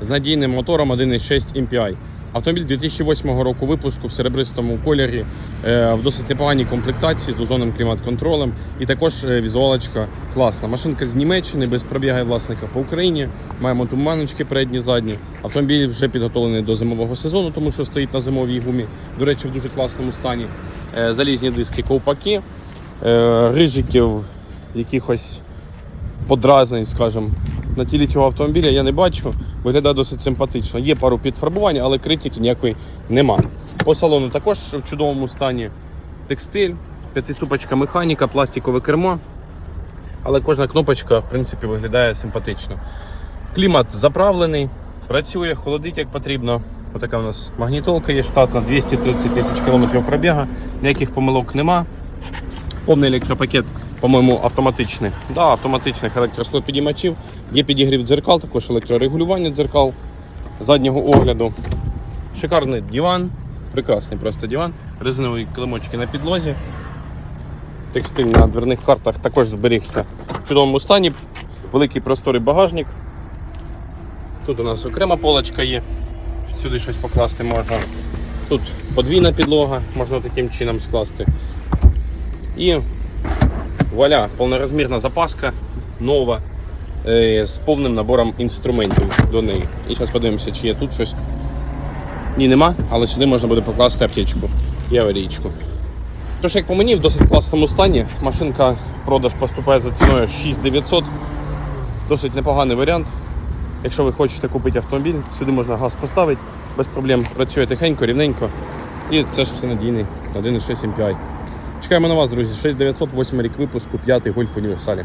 з надійним мотором 1.6 MPI. Автомобіль 2008 року випуску в серебристому кольорі, е, в досить непоганій комплектації з дозонним клімат-контролем. І також е, візуалочка класна. Машинка з Німеччини без пробігає власника по Україні. Маємо туманочки передні, задні. Автомобіль вже підготовлений до зимового сезону, тому що стоїть на зимовій гумі. До речі, в дуже класному стані. Е, Залізні диски, ковпаки, рижиків, якихось подразнень, скажімо, на тілі цього автомобіля я не бачу. Виглядає досить симпатично. Є пару підфарбувань, але критики ніякої нема. По салону також в чудовому стані текстиль, п'ятиступочка механіка, пластикове кермо. Але кожна кнопочка, в принципі, виглядає симпатично. Клімат заправлений, працює, холодить як потрібно. Отака у нас магнітолка є штатна, 230 тисяч кілометрів пробіга, ніяких помилок нема. Повний електропакет, по-моєму, автоматичних. Да, автоматичних електросклопідіймачів. Є підігрів дзеркал, також електрорегулювання дзеркал заднього огляду. Шикарний диван, прекрасний просто диван. Резинові килимочки на підлозі. Текстиль на дверних картах також зберігся в чудовому стані. Великий просторий багажник. Тут у нас окрема полочка є. Сюди щось покласти можна. Тут подвійна підлога, можна таким чином скласти. І вуаля, повнорозмірна запаска нова е, з повним набором інструментів до неї. І зараз подивимося, чи є тут щось. Ні, нема, але сюди можна буде покласти аптечку і аварійку. Тож, як по мені, в досить класному стані. Машинка в продаж поступає за ціною 6900. Досить непоганий варіант. Якщо ви хочете купити автомобіль, сюди можна газ поставити, без проблем працює тихенько, рівненько. І це ж все надійний 1.6 MPI. Чекаємо на вас, друзі. 6900, 8 рік випуску, 5 гольф універсалі.